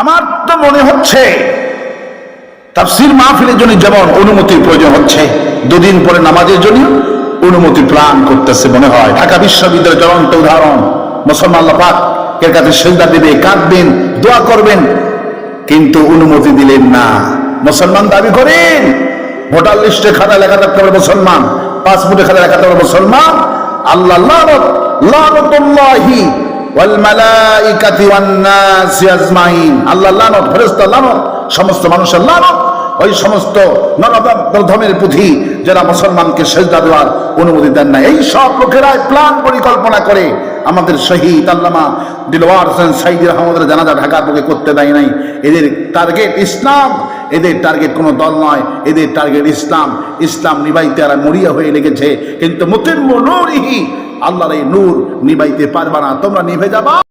আমার তো মনে হচ্ছে তাফসির মাহফিলের জন্য যেমন অনুমতির প্রয়োজন হচ্ছে, দুদিন পরে নামাজের জন্য অনুমতি প্ল্যান করতেছে মনে হয়। ঢাকা বিশ্ববিদ্যালয়ের জ্বলন্ত উদাহরণ, মুসলমান পাক এর কাছে সেজদা দেবে, কাঁদবেন, দোয়া করবেন, কিন্তু অনুমতি দিলেন না। মুসলমান দাবি করেন, ভোটার লিস্টে খাতা লেখা থাকতে হবে মুসলমান, পাসপোর্টে খাতা লেখা থাকতে হবে মুসলমান। আল্লাহ লানত, লানতুল্লাহি আল্লাহ সমস্ত মানুষের ওই সমস্ত পুঁথি যারা মুসলমানকে দেওয়ার অনুমতি দেন এই সব লোকেরাই পরিকল্পনা করে আমাদের শহীদ আল্লামা দিলওয়ার হোসেন সাইদি রহমদের জানাজা ঢাকার বুকে করতে দেয় নাই। এদের টার্গেট ইসলাম, এদের টার্গেট কোনো দল নয়। এদের টার্গেট ইসলাম। ইসলাম নিবাইতে মরিয়া হয়ে লেগেছে। কিন্তু মুতির নূরিহি আল্লাহর এই নূর নিবাইতে পারবা না তোমরা নিভে যাবা।